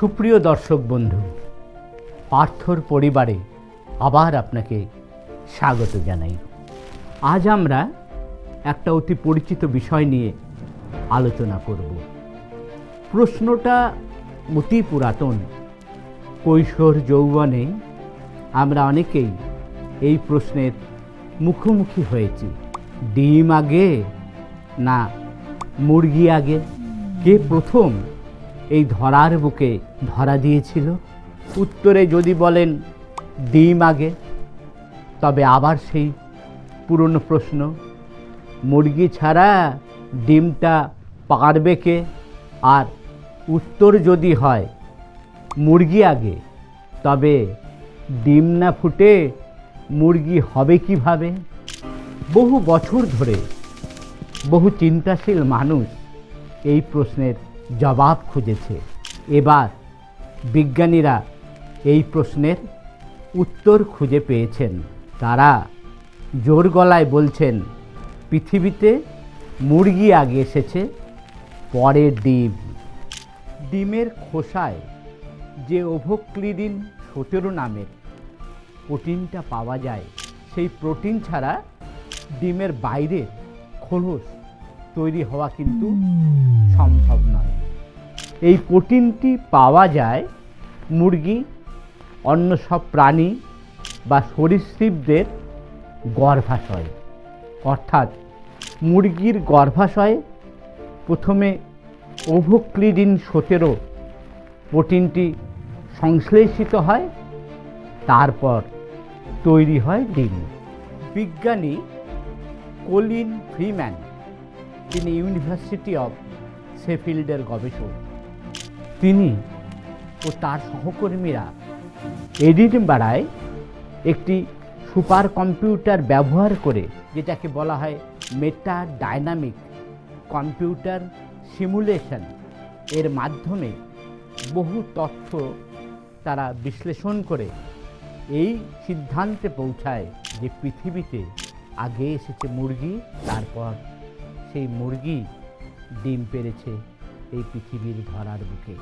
সুপ্রিয় দর্শক বন্ধু, পার্থর পরিবারে আবার আপনাকে স্বাগত জানাই। আজ আমরা একটা অতি পরিচিত বিষয় নিয়ে আলোচনা করব। প্রশ্নটা অতি পুরাতন। কৈশোর যৌবনে আমরা অনেকেই এই প্রশ্নের মুখোমুখি হয়েছি। ডিম আগে না মুরগি আগে? কে প্রথম এই ধরার বুকে ধরা দিয়েছিল। উত্তরে যদি বলেন, ডিম আগে। তবে আবার সেই পুরনো প্রশ্ন, মুরগি ছাড়া ডিমটা পারবে কে? আর উত্তর যদি হয়, মুরগি আগে। তবে ডিম না ফুটে মুরগি হবে কীভাবে? বহু বছর ধরে বহু চিন্তাশীল মানুষ এই প্রশ্নের জবাব খুঁজেছে। এবার বিজ্ঞানীরা এই প্রশ্নের উত্তর খুঁজে পেয়েছেন। তারা জোর গলায় বলছেন, পৃথিবীতে মুরগি আগে এসেছে, পরে ডিম। ডিমের খোসায় যে ওভোক্লিডিন সতেরো নামের প্রোটিনটা পাওয়া যায়, সেই প্রোটিন ছাড়া ডিমের বাইরে খোলস তৈরি হওয়া কিন্তু সম্ভব নয়। এই প্রোটিনটি পাওয়া যায় মুরগি, অন্য সব প্রাণী বা সরীসৃপদের গর্ভাশয়। অর্থাৎ মুরগির গর্ভাশয়ে প্রথমে ওভোক্লিডিন সতেরো প্রোটিনটি সংশ্লেষিত হয়, তারপর তৈরি হয় ডিম। বিজ্ঞানী কলিন ফ্রিম্যান তিনি ইউনিভার্সিটি অফ শেফিল্ডের গবেষক। তিনি ও তার সহকর্মীরা এডিনবাড়ায় একটি সুপার কম্পিউটার ব্যবহার করে, যেটাকে বলা হয় মেটা ডাইনামিক কম্পিউটার সিমুলেশন, এর মাধ্যমে বহু তথ্য তারা বিশ্লেষণ করে, এই সিদ্ধান্তে পৌঁছায় যে পৃথিবীতে আগে এসেছে মুরগি, তারপর সেই মুরগি ডিম পেরেছে। এই পৃথিবীর ধরার বুকে।